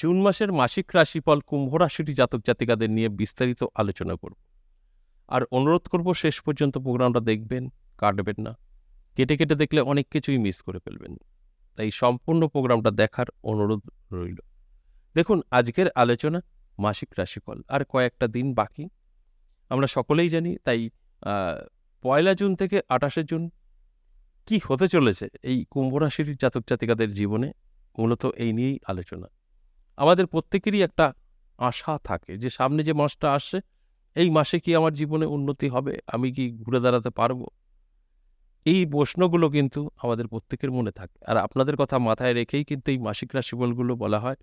June মাসের মাসিক রাশিফল কুম্ভ রাশিটি জাতক জাতিকাদের নিয়ে বিস্তারিত আলোচনা করব। আর অনুরোধ করব শেষ পর্যন্ত প্রোগ্রামটা দেখবেন, কাটবেন না। কেটে কেটে দেখলে অনেক কিছুই মিস করে ফেলবেন। তাই সম্পূর্ণ প্রোগ্রামটা দেখার অনুরোধ রইল। দেখুন, আজকের আলোচনা মাসিক রাশিফল, আর কয়েকটা দিন বাকি। আমরা সকলেই জানি, তাই পয়লা জুন থেকে আঠাশে জুন কি হতে চলেছে এই কুম্ভ রাশির জাতক জাতিকাদের জীবনে, মূলত এই নিয়েই আলোচনা। আমাদের প্রত্যেকেরই একটা আশা থাকে যে সামনে যে মাসটা আসছে, এই মাসে কি আমার জীবনে উন্নতি হবে? আমি কি ঘুরে দাঁড়াতে পারব? এই প্রশ্নগুলো কিন্তু আমাদের প্রত্যেকের মনে থাকে। আর আপনাদের কথা মাথায় রেখেই কিন্তু এই মাসিক রাশিফলগুলো বলা হয়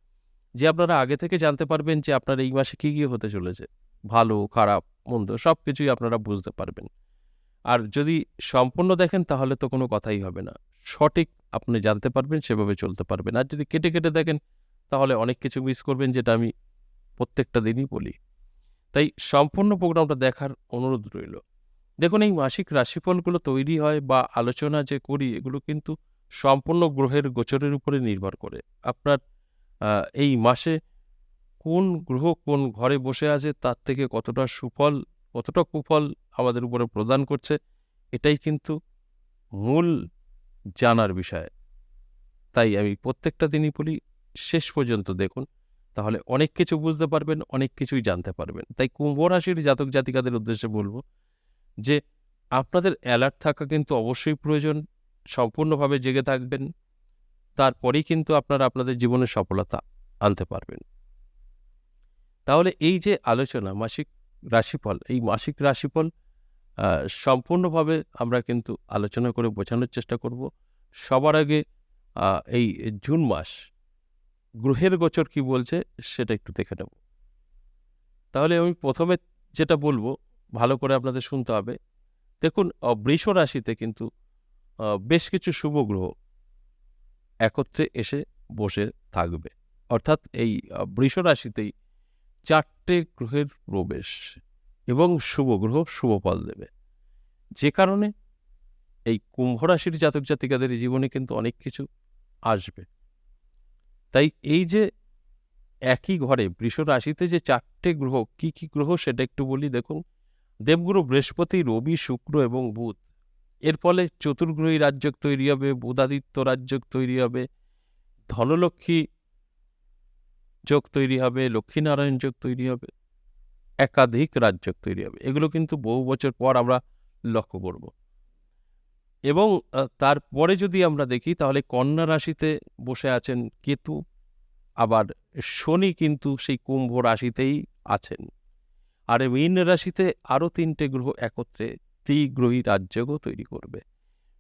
যে আপনারা আগে থেকে জানতে পারবেন যে আপনার এই মাসে কী কী হতে চলেছে। ভালো, খারাপ, মন্দ সব কিছুই আপনারা বুঝতে পারবেন। আর যদি সম্পূর্ণ দেখেন তাহলে তো কোনো কথাই হবে না। সঠিক আপনি জানতে পারবেন, সেভাবে চলতে পারবেন। আর যদি কেটে কেটে দেখেন তাহলে অনেক কিছু মিস করবেন, যেটা আমি প্রত্যেকটা দিনই বলি। তাই সম্পূর্ণ প্রোগ্রামটা দেখার অনুরোধ রইল। দেখুন, এই মাসিক রাশিফলগুলো তৈরি হয় বা আলোচনা যে করি, এগুলো কিন্তু সম্পূর্ণ গ্রহের গোচরের উপরে নির্ভর করে। আপনার এই মাসে কোন গ্রহ কোন ঘরে বসে আছে, তার থেকে কতটা সুফল, কতটা কুফল আমাদের উপরে প্রদান করছে, এটাই কিন্তু মূল জানার বিষয়। তাই আমি প্রত্যেকটা দিনই বলি শেষ পর্যন্ত দেখুন, তাহলে অনেক কিছু বুঝতে পারবেন, অনেক কিছুই জানতে পারবেন। তাই কুম্ভ রাশির জাতক জাতিকাদের উদ্দেশ্যে বলব যে, আপনাদের অ্যালার্ট থাকা কিন্তু অবশ্যই প্রয়োজন, সম্পূর্ণভাবে জেগে থাকবেন, তারপরেই কিন্তু আপনারা আপনাদের জীবনে সফলতা আনতে পারবেন। তাহলে এই যে আলোচনা, মাসিক রাশিফল, এই মাসিক রাশিফল সম্পূর্ণভাবে আমরা কিন্তু আলোচনা করে বোঝানোর চেষ্টা করব। সবার আগে এই জুন মাস গ্রহের গোচর কি বলছে সেটা একটু দেখে নেব। তাহলে আমি প্রথমে যেটা বলব, ভালো করে আপনাদের শুনতে হবে। দেখুন বৃষ রাশিতে কিন্তু বেশ কিছু শুভ গ্রহ একত্রে এসে বসে থাকবে। অর্থাৎ এই বৃষ রাশিতেই চারটে গ্রহের প্রবেশ এবং শুভ গ্রহ শুভ ফল দেবে। যে কারণে এই কুম্ভ রাশির জাতক জাতিকাদের জীবনে কিন্তু অনেক কিছু আসবে। তাই এই যে একই ঘরে বৃষ রাশিতে যে চারটে গ্রহ, কি কি গ্রহ সেটা একটু বলি দেখুন। দেবগুরু বৃহস্পতি, রবি, শুক্র এবং বুধ। এর ফলে চতুর্গ্রহী রাজ্য তৈরি হবে, বুধাদিত্য রাজ্য তৈরি হবে, ধনলক্ষ্মী যোগ তৈরি হবে, লক্ষ্মীনারায়ণ যোগ তৈরি হবে, একাধিক রাজ্য তৈরি হবে। এগুলো কিন্তু বহু বছর পর আমরা লক্ষ্য করব। এবং তারপরে যদি আমরা দেখি, তাহলে কন্যা রাশিতে বসে আছেন কেতু, আবার শনি কিন্তু সেই কুম্ভ রাশিতেই আছেন। আর মীন রাশিতে আরও তিনটে গ্রহ একত্রে ত্রিগ্রহী রাজ্যও তৈরি করবে।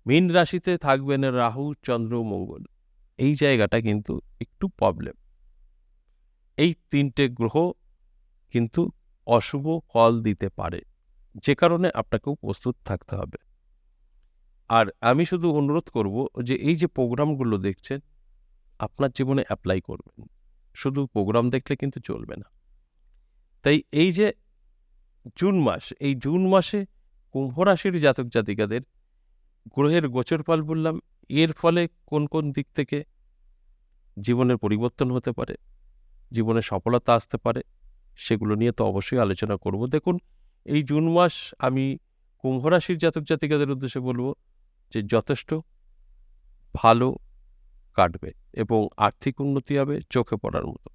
মীন রাশিতে থাকবেন রাহু, চন্দ্র, মঙ্গল। এই জায়গাটা কিন্তু একটু প্রবলেম এই তিনটে গ্রহ কিন্তু অশুভ ফল দিতে পারে। যে কারণে আপনাকেও প্রস্তুত থাকতে হবে। আর আমি শুধু অনুরোধ করব যে এই যে প্রোগ্রামগুলো দেখছেন, আপনার জীবনে অ্যাপ্লাই করবেন। শুধু প্রোগ্রাম দেখলে কিন্তু চলবে না। তাই এই যে জুন মাস, এই জুন মাসে কুম্ভ রাশির জাতক জাতিকাদের গ্রহের গোচর ফল বললাম, এর ফলে কোন কোন দিক থেকে জীবনের পরিবর্তন হতে পারে, জীবনে সফলতা আসতে পারে, সেগুলো নিয়ে তো অবশ্যই আলোচনা করব। দেখুন, এই জুন মাস আমি কুম্ভ রাশির জাতক জাতিকাদের উদ্দেশ্যে বলব যে যথেষ্ট ভালো কাটবে এবং আর্থিক উন্নতি হবে চোখে পড়ার মতো।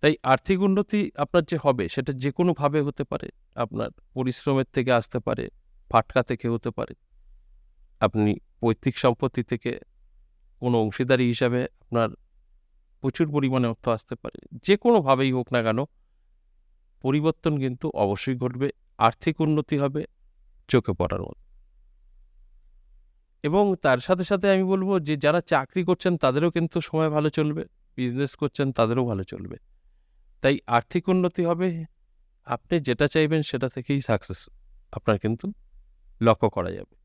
তাই আর্থিক উন্নতি আপনার যে হবে সেটা যে কোনোভাবে হতে পারে। আপনার পরিশ্রমের থেকে আসতে পারে, ফাটকা থেকে হতে পারে। আপনি পৈতৃক সম্পত্তি থেকে কোনো অংশীদারি হিসাবে আপনার প্রচুর পরিমাণে অর্থ আসতে পারে। যে কোনোভাবেই হোক না কেন, পরিবর্তন কিন্তু অবশ্যই ঘটবে, আর্থিক উন্নতি হবে, চোখে পড়ার মতো। এবং তার সাথে সাথে আমি বলব যে, যারা চাকরি করছেন তাদেরও কিন্তু সময় ভালো চলবে বিজনেস করছেন তাদেরও ভালো চলবে। তাই আর্থিক উন্নতি হবে, আপনি যেটা চাইবেন সেটা থেকেই সাকসেস আপনার কিন্তু লক্ষ্য করা যাবে।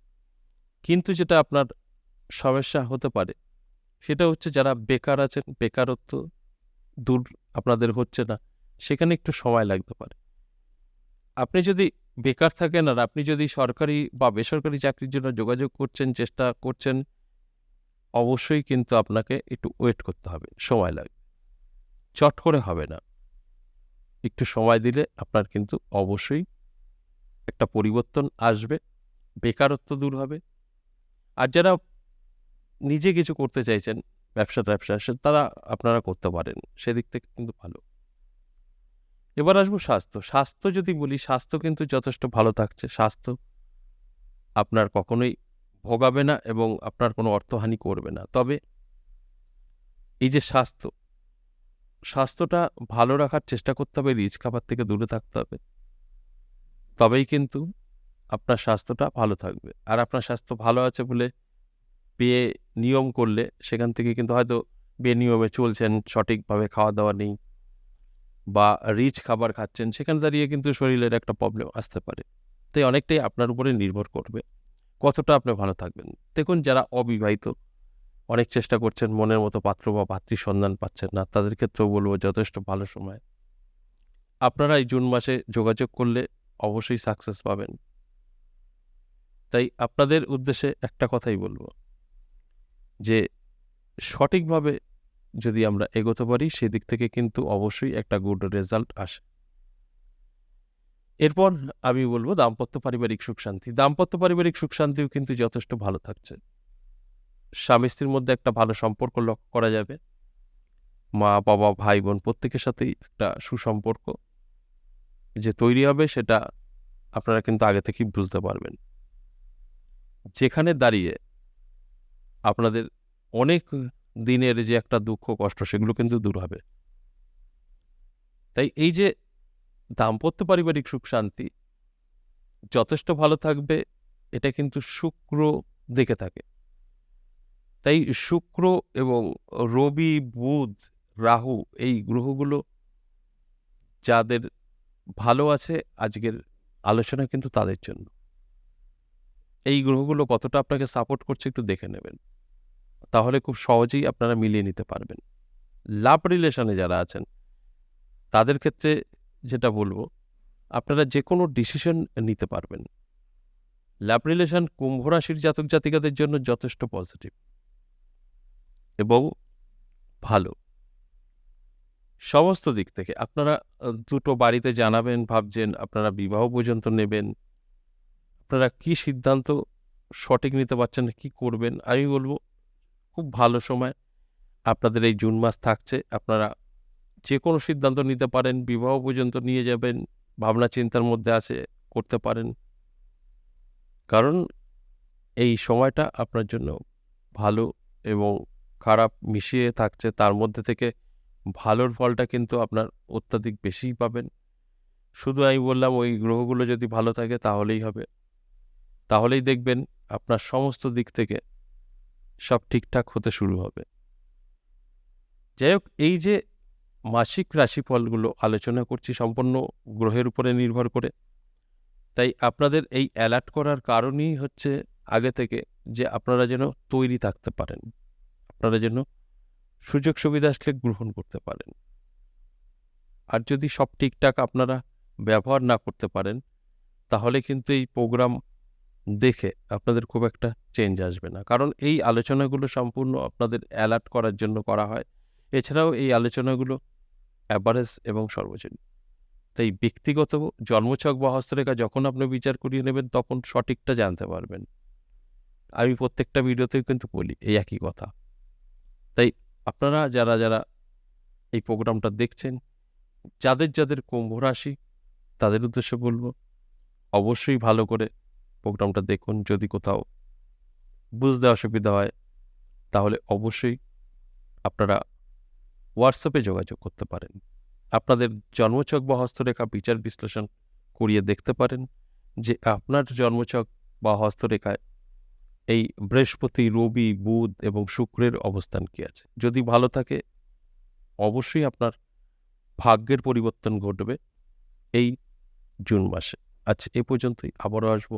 কিন্তু যেটা আপনার সমস্যা হতে পারে, সেটা হচ্ছে যারা বেকার আছেন, বেকারত্ব দূর আপনাদের হচ্ছে না, সেখানে একটু সময় লাগতে পারে। আপনি যদি বেকার থাকেন আর আপনি যদি সরকারি বা বেসরকারি চাকরির জন্য যোগাযোগ করছেন, চেষ্টা করছেন, অবশ্যই কিন্তু আপনাকে একটু ওয়েট করতে হবে, সময় লাগবে। চট করে হবে না। একটু সময় দিলে আপনার কিন্তু অবশ্যই একটা পরিবর্তন আসবে, বেকারত্ব দূর হবে। আর যারা নিজে কিছু করতে চাইছেন ব্যবসা ট্যাবসা তারা আপনারা করতে পারেন, সেদিক থেকে কিন্তু ভালো। এবার আসব স্বাস্থ্য। স্বাস্থ্য যদি বলি, স্বাস্থ্য কিন্তু যথেষ্ট ভালো থাকছে। স্বাস্থ্য আপনার কখনোই ভোগাবে না এবং আপনার কোনো অর্থহানি করবে না। তবে এই যে স্বাস্থ্য, স্বাস্থ্যটা ভালো রাখার চেষ্টা করতে হবে, রিচ খাবার থেকে দূরে থাকতে হবে। তবেই কিন্তু আপনার স্বাস্থ্যটা ভালো থাকবে। আর আপনার স্বাস্থ্য ভালো আছে বলে বিয়ে নিয়ম করলে সেখান থেকে কিন্তু হয়তো বিয়ে নিয়মে চলছেন, সঠিকভাবে খাওয়া দাওয়া নেই। বা রিচ খাবার খাচ্ছেন, সেখানে দাঁড়িয়ে কিন্তু শরীরের একটা প্রবলেম আসতে পারে। তাই অনেকটাই আপনার উপরে নির্ভর করবে। কতটা আপনি ভালো থাকবেন? দেখুন, যারা অবিবাহিত, অনেক চেষ্টা করছেন, মনের মতো পাত্র বা পাত্রীর সন্ধান পাচ্ছেন না, তাদের ক্ষেত্রেও বলব যথেষ্ট ভালো সময়। আপনারা এই জুন মাসে যোগাযোগ করলে অবশ্যই সাকসেস পাবেন। তাই আপনাদের উদ্দেশ্যে একটা কথাই বলব যে, সঠিকভাবে যদি আমরা এগোতে পারি, সেদিক থেকে কিন্তু অবশ্যই একটা গুড রেজাল্ট আসে। এরপর আমি বলব দাম্পত্য পারিবারিক সুখ শান্তি। দাম্পত্য পারিবারিক সুখ শান্তিও কিন্তু যথেষ্ট ভালো থাকছে। স্বামী স্ত্রীর মধ্যে একটা ভালো সম্পর্ক লক্ষ্য করা যাবে। মা, বাবা, ভাই, বোন প্রত্যেকের সাথেই একটা সুসম্পর্ক। যে তৈরি হবে, সেটা আপনারা কিন্তু আগে থেকেই বুঝতে পারবেন। যেখানে দাঁড়িয়ে আপনাদের অনেক দিনের যে একটা দুঃখ, কষ্ট, সেগুলো কিন্তু দূর হবে। তাই এই যে দাম্পত্য পারিবারিক সুখ, শান্তি যথেষ্ট ভালো থাকবে, এটা কিন্তু শুক্র দেখে থাকে। তাই শুক্র এবং রবি, বুধ, রাহু এই গ্রহগুলো যাদের ভালো আছে, আজকের আলোচনা কিন্তু তাদের জন্য। এই গ্রহগুলো কতটা আপনাকে সাপোর্ট করছে একটু দেখে নেবেন। তাহলে খুব সহজেই আপনারা মিলিয়ে নিতে পারবেন। লাভ রিলেশনে যারা আছেন, তাদের ক্ষেত্রে যেটা বলব, আপনারা যে কোনো ডিসিশন নিতে পারবেন। লাভ রিলেশন কুম্ভ রাশির জাতক জাতিকাদের জন্য যথেষ্ট পজিটিভ এবং ভালো। সমস্ত দিক থেকে আপনারা দুটো বাড়িতে জানাবেন, ভাবছেন আপনারা বিবাহ পর্যন্ত নেবেন। আপনারা কি সিদ্ধান্ত সঠিক নিতে পারছেন, কি করবেন, আমি বলব খুব ভালো সময়। আপনাদের এই জুন মাস থাকছে, আপনারা যে কোনো সিদ্ধান্ত নিতে পারেন, বিবাহ পর্যন্ত নিয়ে যাবেন, ভাবনা চিন্তার মধ্যে আছে, করতে পারেন। কারণ এই সময়টা আপনার জন্য ভালো এবং খারাপ মিশিয়ে থাকছে, তার মধ্যে থেকে ভালোর ফলটা কিন্তু আপনার অত্যাধিক বেশিই পাবেন। শুধু আমি বললাম, ওই গ্রহগুলো যদি ভালো থাকে তাহলেই হবে। তাহলেই দেখবেন আপনার সমস্ত দিক থেকে সব ঠিকঠাক হতে শুরু হবে। যাই হোক এই যে মাসিক রাশিফলগুলো আলোচনা করছি সম্পূর্ণ গ্রহের উপরে নির্ভর করে, তাই আপনাদের এই অ্যালার্ট করার কারণই হচ্ছে আগে থেকে যে আপনারা যেন তৈরি থাকতে পারেন, আপনারা যেন সুযোগ সুবিধা আসলে গ্রহণ করতে পারেন। আর যদি সব ঠিকঠাক আপনারা ব্যবহার না করতে পারেন, তাহলে কিন্তু এই প্রোগ্রাম দেখে আপনাদের খুব একটা চেঞ্জ আসবে না। কারণ এই আলোচনাগুলো সম্পূর্ণ আপনাদের অ্যালার্ট করার জন্য করা হয়। এছাড়াও এই আলোচনাগুলো অ্যাভারেজ এবং সর্বজনীন। তাই ব্যক্তিগত জন্মছক বা হস্তরেখা যখন আপনি বিচার করিয়ে নেবেন, তখন সঠিকটা জানতে পারবেন। আমি প্রত্যেকটা ভিডিওতেও কিন্তু বলি, এই একই কথা। তাই আপনারা যারা যারা এই প্রোগ্রামটা দেখছেন, যাদের যাদের কুম্ভ রাশি, তাদের উদ্দেশ্যে বলব, অবশ্যই ভালো করে প্রোগ্রামটা দেখুন, যদি কোথাও বুঝতে অসুবিধা হয়, তাহলে অবশ্যই আপনারা হোয়াটসঅ্যাপে যোগাযোগ করতে পারেন। আপনাদের জন্মছক বা হস্তরেখা বিচার বিশ্লেষণ করিয়ে দেখতে পারেন যে আপনার জন্মছক বা হস্তরেখায় এই বৃহস্পতি, রবি, বুধ এবং শুক্রের অবস্থান কি আছে? যদি ভালো থাকে, অবশ্যই আপনার ভাগ্যের পরিবর্তন ঘটবে এই জুন মাসে। আচ্ছা এ পর্যন্তই। আবারও আসব।